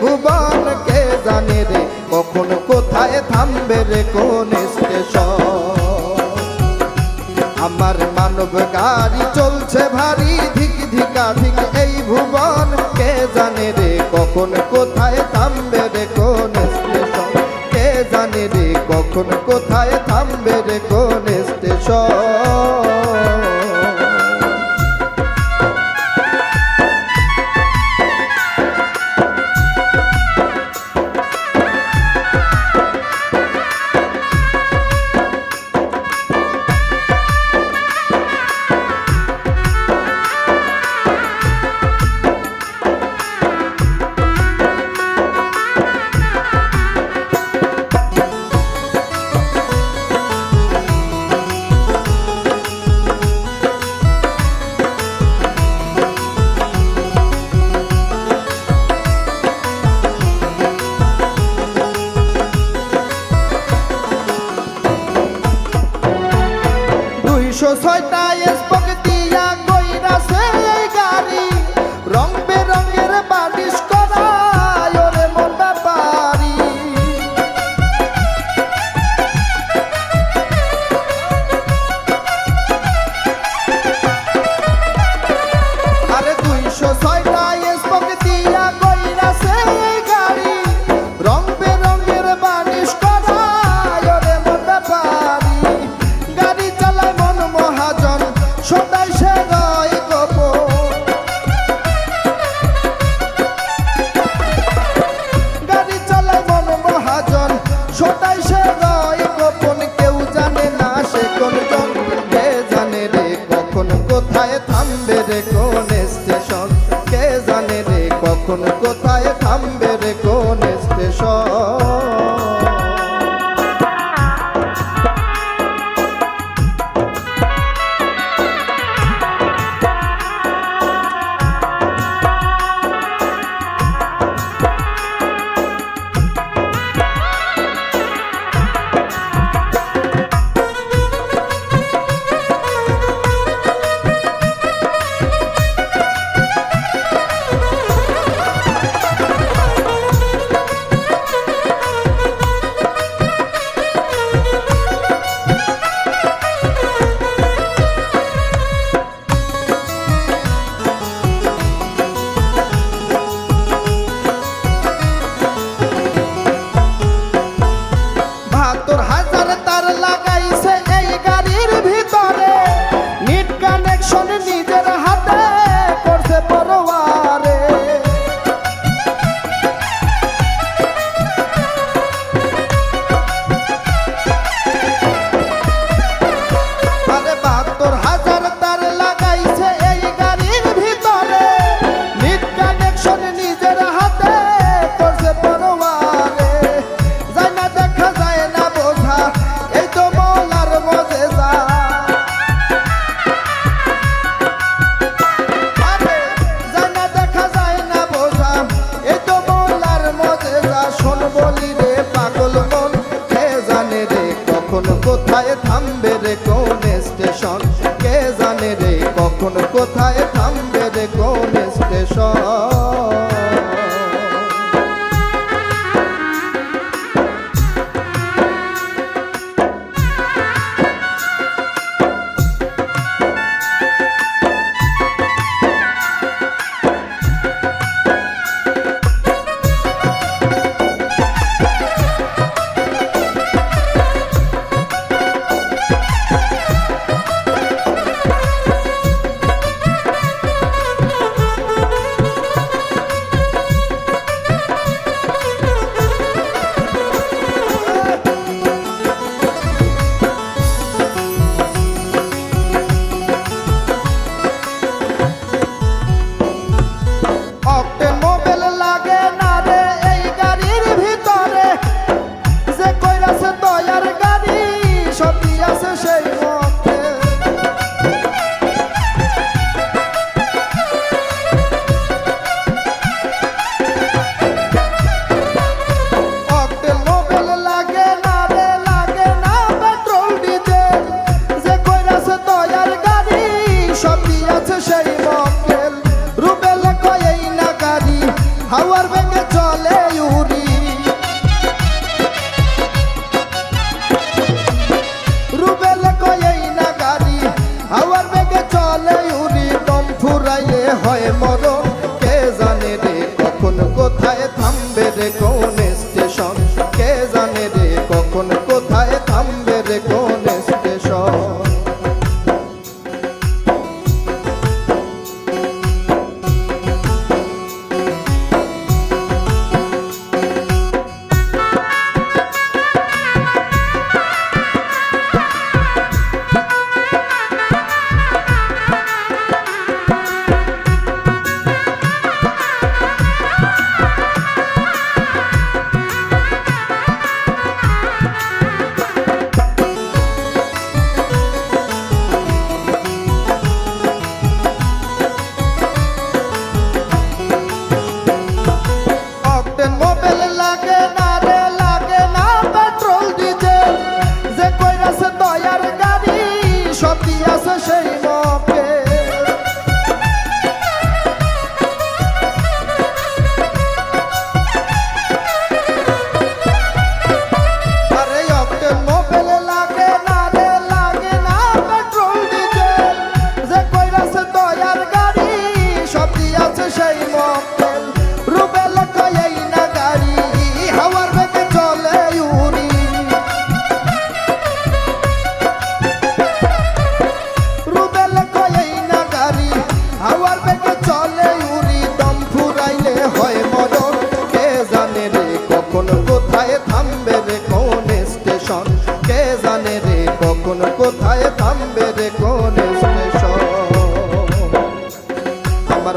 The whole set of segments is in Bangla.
ভুবন কে জানে রে? কখন কোথায় থামবে রে কোন আমার মানব গাড়ি চলছে ভারী, ধিক ধিকা ধিক। এই ভুবন কে জানে রে? কখন কোথায় থামবে রে কোন স্টেশন? কে জানে রে? কখন কোথায় থামবে রে কোন স্টেশন? আরে ছয়টা স্পক দিয়া কইরাছে এই গাড়ি। রং বেরঙের বালিশ করা ওরে মন ব্যাপারি। গাড়ি চালায় মন মহাজন, সদাই সে রয় গোপন। গাড়ি চালায় মন মহাজন, সদাই সে রয় গোপন। কেউ জানে না সে কোন জানে রে কখন কোথায় থামবে রে কোন। কোথায় থামবে রে কোন স্টেশন? কে জানে রে কখন কোথায় থামবে রে কোন স্টেশন? স্টেশন? কে জানে রে কখন কোথায় থামবে রে কোন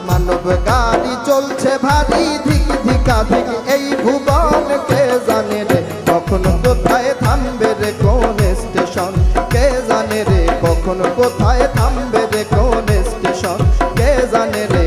মানব গাড়ি চলছে ভারী, ধিক ধিকা ধিক। এই ভুবন কে জানে রে, কখন কোথায় থামবে রে কোন স্টেশন? কে জানে রে, কখন কোথায় থামবে রে কোন স্টেশন? কে জানে রে